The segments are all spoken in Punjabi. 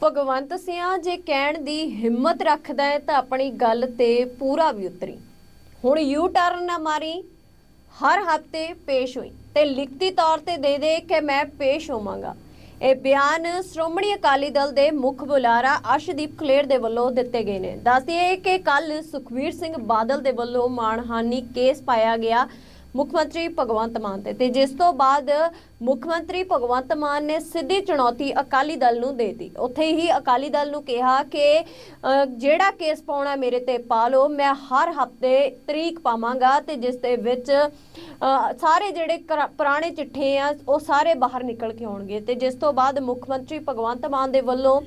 ਭਗਵੰਤ ਸਿੰਘ ਜੇ ਕਹਿਣ ਦੀ ਹਿੰਮਤ ਰੱਖਦਾ ਹੈ ਤਾਂ ਆਪਣੀ ਗੱਲ ਤੇ ਪੂਰਾ ਵੀ ਉਤਰੀ। ਹੁਣ ਯੂ ਟਰਨ ਨਾ ਮਾਰੀ, ਹਰ ਹਫ਼ਤੇ ਪੇਸ਼ ਹੋਈ ਤੇ ਲਿਖਤੀ ਤੌਰ ਤੇ ਦੇ ਦੇ ਕਿ ਮੈਂ ਪੇਸ਼ ਹੋਵਾਂਗਾ। ਇਹ ਬਿਆਨ ਸ਼੍ਰੋਮਣੀ ਅਕਾਲੀ ਦਲ ਦੇ ਮੁੱਖ ਬੁਲਾਰਾ ਅਰਸ਼ਦੀਪ ਕਲੇਰ ਦੇ ਵੱਲੋਂ ਦਿੱਤੇ ਗਏ ਨੇ। ਦੱਸਦੀਏ ਕਿ ਕੱਲ ਸੁਖਵੀਰ ਸਿੰਘ ਬਾਦਲ ਦੇ ਵੱਲੋਂ ਮਾਣਹਾਨੀ ਕੇਸ ਪਾਇਆ ਗਿਆ ਮੁੱਖ ਮੰਤਰੀ ਭਗਵੰਤ ਮਾਨ ਤੇ ਤੇ ਜਿਸ ਤੋਂ ਬਾਅਦ ਮੁੱਖ ਮੰਤਰੀ ਭਗਵੰਤ ਮਾਨ ਨੇ ਸਿੱਧੀ ਚੁਣੌਤੀ ਅਕਾਲੀ ਦਲ ਨੂੰ ਦੇ ਦੇਤੀ। ਉੱਥੇ ਹੀ ਅਕਾਲੀ ਦਲ ਨੂੰ ਕਿਹਾ ਕਿ ਜਿਹੜਾ ਕੇਸ ਪਾਉਣਾ ਮੇਰੇ ਤੇ ਪਾ ਲਓ, ਮੈਂ ਹਰ ਹਫ਼ਤੇ ਤਰੀਕ ਪਾਵਾਂਗਾ ਤੇ ਜਿਸ ਦੇ ਵਿੱਚ ਸਾਰੇ ਜਿਹੜੇ ਕਰਾ- ਪੁਰਾਣੇ ਚਿੱਠੇ ਆ, ਉਹ ਸਾਰੇ ਬਾਹਰ ਨਿਕਲ ਕੇ ਆਉਣਗੇ। ਤੇ ਜਿਸ ਤੋਂ ਬਾਅਦ ਮੁੱਖ ਮੰਤਰੀ ਭਗਵੰਤ ਮਾਨ ਦੇ ਵੱਲੋਂ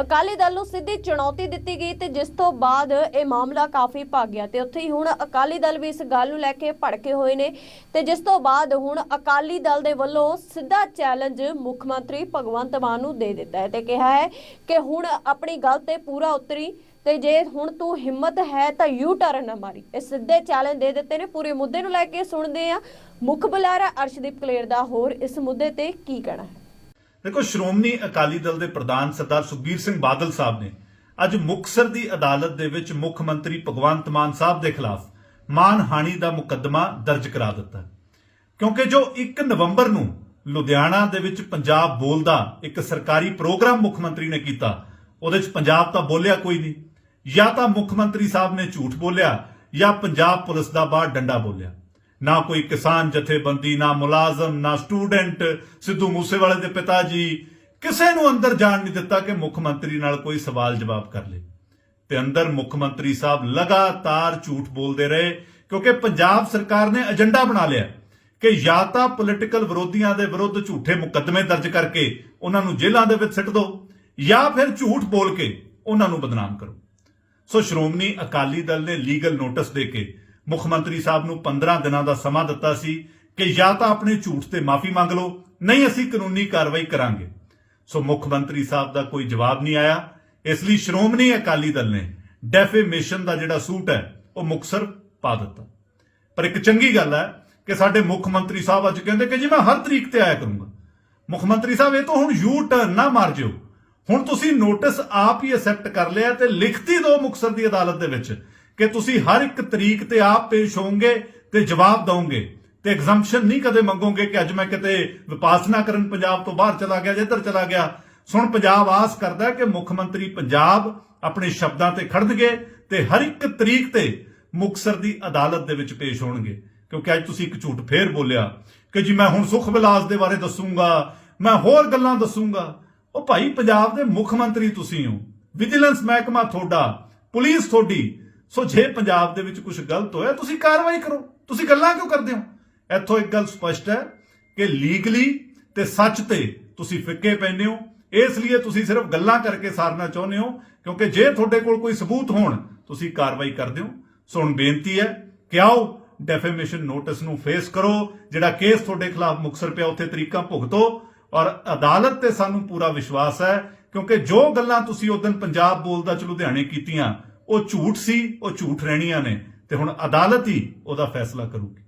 ਅਕਾਲੀ ਦਲ ਨੂੰ ਸਿੱਧੀ ਚੁਣੌਤੀ ਦਿੱਤੀ ਗਈ ਤੇ ਜਿਸ ਤੋਂ ਬਾਅਦ ਇਹ ਮਾਮਲਾ ਕਾਫੀ ਭੱਗ ਗਿਆ ਤੇ ਉੱਥੇ ਹੀ ਹੁਣ ਅਕਾਲੀ ਦਲ ਵੀ ਇਸ ਗੱਲ ਨੂੰ ਲੈ ਕੇ ਭੜਕੇ ਹੋਏ ਨੇ ਤੇ ਜਿਸ ਤੋਂ ਬਾਅਦ ਹੁਣ ਅਕਾਲੀ ਦਲ ਦੇ ਵੱਲੋਂ ਸਿੱਧਾ ਚੈਲੰਜ ਮੁੱਖ ਮੰਤਰੀ ਭਗਵੰਤ ਮਾਨ ਨੂੰ ਦੇ ਦਿੱਤਾ ਹੈ ਤੇ ਕਿਹਾ ਹੈ ਕਿ ਹੁਣ ਆਪਣੀ ਗੱਲ ਤੇ ਪੂਰਾ ਉਤਰੀ ਤੇ ਜੇ ਹੁਣ ਤੂੰ ਹਿੰਮਤ ਹੈ ਤਾਂ ਯੂ ਟਰਨ ਨਾ ਮਾਰੀ। ਇਹ ਸਿੱਧੇ ਚੈਲੰਜ ਦੇ ਦਿੱਤੇ ਨੇ। ਪੂਰੇ ਮੁੱਦੇ ਨੂੰ ਲੈ ਕੇ ਸੁਣਦੇ ਆ ਮੁੱਖ ਬੁਲਾਰਾ ਅਰਸ਼ਦੀਪ ਕਲੇਰ ਦਾ ਹੋਰ ਇਸ ਮੁੱਦੇ ਤੇ ਕੀ ਕਹਿਣਾ ਹੈ? ਦੇਖੋ, ਸ਼੍ਰੋਮਣੀ ਅਕਾਲੀ ਦਲ ਦੇ ਪ੍ਰਧਾਨ ਸਰਦਾਰ ਸੁਖਬੀਰ ਸਿੰਘ ਬਾਦਲ ਸਾਹਿਬ ਨੇ ਅੱਜ ਮੁਕਸਰ ਦੀ ਅਦਾਲਤ ਦੇ ਵਿੱਚ ਮੁੱਖ ਮੰਤਰੀ ਭਗਵੰਤ ਮਾਨ ਸਾਹਿਬ ਦੇ ਖਿਲਾਫ ਮਾਨਹਾਨੀ ਦਾ ਮੁਕੱਦਮਾ ਦਰਜ ਕਰਾ ਦਿੱਤਾ। ਕਿਉਂਕਿ ਜੋ 1 ਨਵੰਬਰ ਨੂੰ ਲੁਧਿਆਣਾ ਦੇ ਵਿੱਚ ਪੰਜਾਬ ਬੋਲਦਾ ਇੱਕ ਸਰਕਾਰੀ ਪ੍ਰੋਗਰਾਮ ਮੁੱਖ ਮੰਤਰੀ ਨੇ ਕੀਤਾ, ਉਹਦੇ ਵਿੱਚ ਪੰਜਾਬ ਤਾਂ ਬੋਲਿਆ ਕੋਈ ਨਹੀਂ। ਜਾਂ ਤਾਂ ਮੁੱਖ ਮੰਤਰੀ ਸਾਹਿਬ ਨੇ ਝੂਠ ਬੋਲਿਆ ਜਾਂ ਪੰਜਾਬ ਪੁਲਿਸ ਦਾ ਬਾਹਰ ਡੰਡਾ ਬੋਲਿਆ। ਨਾ ਕੋਈ ਕਿਸਾਨ ਜਥੇਬੰਦੀ, ਨਾ ਮੁਲਾਜ਼ਮ, ਨਾ ਸਟੂਡੈਂਟ। ਸਿੱਧੂ ਮੂਸੇਵਾਲੇ ਦੇ ਪਿਤਾ ਜੀ ਕਿਸੇ ਨੂੰ ਅੰਦਰ ਜਾਣ ਨਹੀਂ ਦਿੱਤਾ ਕਿ ਮੁੱਖ ਮੰਤਰੀ ਨਾਲ ਕੋਈ ਸਵਾਲ ਜਵਾਬ ਕਰ ਲੇ। ਤੇ ਅੰਦਰ ਮੁੱਖ ਮੰਤਰੀ ਸਾਹਿਬ ਲਗਾਤਾਰ ਝੂਠ ਬੋਲਦੇ ਰਹੇ, ਕਿਉਂਕਿ ਪੰਜਾਬ ਸਰਕਾਰ ਨੇ ਏਜੰਡਾ ਬਣਾ ਲਿਆ ਕਿ ਜਾਂ ਤਾਂ ਪੋਲੀਟੀਕਲ ਵਿਰੋਧੀਆਂ ਦੇ ਵਿਰੁੱਧ ਝੂਠੇ ਮੁਕੱਦਮੇ ਦਰਜ ਕਰਕੇ ਉਹਨਾਂ ਨੂੰ ਜੇਲ੍ਹਾਂ ਦੇ ਵਿੱਚ ਸਿੱਟ ਦਿਓ ਜਾਂ ਫਿਰ ਝੂਠ ਬੋਲ ਕੇ ਉਹਨਾਂ ਨੂੰ ਬਦਨਾਮ ਕਰੋ। ਸੋ ਸ਼੍ਰੋਮਣੀ ਅਕਾਲੀ ਦਲ ਨੇ ਲੀਗਲ ਨੋਟਿਸ ਦੇ ਕੇ ਮੁੱਖ ਮੰਤਰੀ ਸਾਹਿਬ ਨੂੰ 15 ਦਿਨਾਂ ਦਾ ਸਮਾਂ ਦਿੱਤਾ ਸੀ ਕਿ ਜਾਂ ਤਾਂ ਆਪਣੇ ਝੂਠ ਤੇ ਮਾਫੀ ਮੰਗ ਲਓ, ਨਹੀਂ ਅਸੀਂ ਕਾਨੂੰਨੀ ਕਾਰਵਾਈ ਕਰਾਂਗੇ। ਸੋ ਮੁੱਖ ਮੰਤਰੀ ਸਾਹਿਬ ਦਾ ਕੋਈ ਜਵਾਬ ਨਹੀਂ ਆਇਆ। ਇਸ ਲਈ ਸ਼੍ਰੋਮਣੀ ਅਕਾਲੀ ਦਲ ਨੇ ਡੈਫੇਮੇਸ਼ਨ ਦਾ ਜਿਹੜਾ ਸੂਟ ਹੈ, ਉਹ ਮੁਕਸਰ ਪਾ ਦਿੱਤਾ। ਪਰ ਇੱਕ ਚੰਗੀ ਗੱਲ ਹੈ ਕਿ ਸਾਡੇ ਮੁੱਖ ਮੰਤਰੀ ਸਾਹਿਬ ਅੱਜ ਕਹਿੰਦੇ ਕਿ ਜੀ ਮੈਂ ਹਰ ਤਰੀਕ ਤੇ ਆਇਆ ਕਰੂੰਗਾ। ਮੁੱਖ ਮੰਤਰੀ ਸਾਹਿਬ, ਇਹ ਤਾਂ ਹੁਣ ਯੂ ਟਰਨ ਨਾ ਮਾਰ ਜਿਓ। ਹੁਣ ਤੁਸੀਂ ਨੋਟਿਸ ਆਪ ਹੀ ਅਸੈਪਟ ਕਰ ਲਿਆ ਤੇ ਲਿਖਤੀ ਦਿਓ ਮੁਕਸਰ ਦੀ ਅਦਾਲਤ ਦੇ ਵਿੱਚ ਕਿ ਤੁਸੀਂ ਹਰ ਇੱਕ ਤਰੀਕ ਤੇ ਆਪ ਪੇਸ਼ ਹੋਵੋਗੇ ਤੇ ਜਵਾਬ ਦਵੋਗੇ। ਤੇ ਐਗਜ਼ੰਪਸ਼ਨ ਨਹੀਂ ਕਦੇ ਮੰਗੋਗੇ ਕਿ ਅੱਜ ਮੈਂ ਕਿਤੇ ਵਿਪਾਸਨਾ ਕਰਨ ਪੰਜਾਬ ਤੋਂ ਬਾਹਰ ਚਲਾ ਗਿਆ ਇੱਧਰ ਚਲਾ ਗਿਆ। ਸੁਣ, ਪੰਜਾਬ ਆਸ ਕਰਦਾ ਕਿ ਮੁੱਖ ਮੰਤਰੀ ਪੰਜਾਬ ਆਪਣੇ ਸ਼ਬਦਾਂ ਤੇ ਖੜਨਗੇ ਤੇ ਹਰ ਇੱਕ ਤਰੀਕ ਤੇ ਮੁਕਸਰ ਦੀ ਅਦਾਲਤ ਦੇ ਵਿੱਚ ਪੇਸ਼ ਹੋਣਗੇ। ਕਿਉਂਕਿ ਅੱਜ ਤੁਸੀਂ ਇੱਕ ਝੂਠ ਫੇਰ ਬੋਲਿਆ ਕਿ ਜੀ ਮੈਂ ਹੁਣ ਸੁਖ ਵਿਲਾਸ ਦੇ ਬਾਰੇ ਦੱਸੂਗਾ, ਮੈਂ ਹੋਰ ਗੱਲਾਂ ਦੱਸੂਗਾ। ਉਹ ਭਾਈ, ਪੰਜਾਬ ਦੇ ਮੁੱਖ ਮੰਤਰੀ ਤੁਸੀਂ ਹੋ। ਵਿਜੀਲੈਂਸ ਮਹਿਕਮਾ ਤੁਹਾਡਾ, ਪੁਲਿਸ ਤੁਹਾਡੀ ਸੋ ਜੇ ਪੰਜਾਬ ਦੇ ਵਿੱਚ ਕੁਝ ਗਲਤ ਹੋਇਆ, ਤੁਸੀਂ ਕਾਰਵਾਈ ਕਰੋ। ਤੁਸੀਂ ਗੱਲਾਂ ਕਿਉਂ ਕਰਦੇ ਹੋ? ਇੱਥੋਂ ਇੱਕ ਗੱਲ ਸਪਸ਼ਟ ਹੈ ਕਿ ਲੀਗਲੀ ਤੇ ਸੱਚ ਤੇ ਤੁਸੀਂ ਫਿੱਕੇ ਪੈਂਦੇ ਹੋ। ਇਸ ਲਈ ਤੁਸੀਂ ਸਿਰਫ ਗੱਲਾਂ ਕਰਕੇ ਸਾਰਨਾ ਚਾਹੁੰਦੇ ਹੋ, ਕਿਉਂਕਿ ਜੇ ਤੁਹਾਡੇ ਕੋਲ ਕੋਈ ਸਬੂਤ ਹੋਣ, ਤੁਸੀਂ ਕਾਰਵਾਈ ਕਰਦੇ ਹੋ। ਸੋ ਹੁਣ ਬੇਨਤੀ ਹੈ ਕਿ ਆਓ ਡੈਫੇਮੇਸ਼ਨ ਨੋਟਿਸ ਨੂੰ ਫੇਸ ਕਰੋ, ਜਿਹੜਾ ਕੇਸ ਤੁਹਾਡੇ ਖਿਲਾਫ ਮੁਕਸਰ ਪਿਆ, ਉੱਥੇ ਤਰੀਕਾਂ ਭੁਗਤੋ। ਔਰ ਅਦਾਲਤ ਤੇ ਸਾਨੂੰ ਪੂਰਾ ਵਿਸ਼ਵਾਸ ਹੈ, ਕਿਉਂਕਿ ਜੋ ਗੱਲਾਂ ਤੁਸੀਂ ਉਸ ਦਿਨ ਪੰਜਾਬ ਬੋਲਦਾ ਚ ਲੁਧਿਆਣੇ ਕੀਤੀਆਂ ਉਹ ਝੂਠ ਸੀ ਉਹ ਝੂਠ ਰਹਿਣੀਆਂ ਨੇ ਤੇ ਹੁਣ ਅਦਾਲਤ ਹੀ ਉਹਦਾ ਫੈਸਲਾ ਕਰੂਗੀ।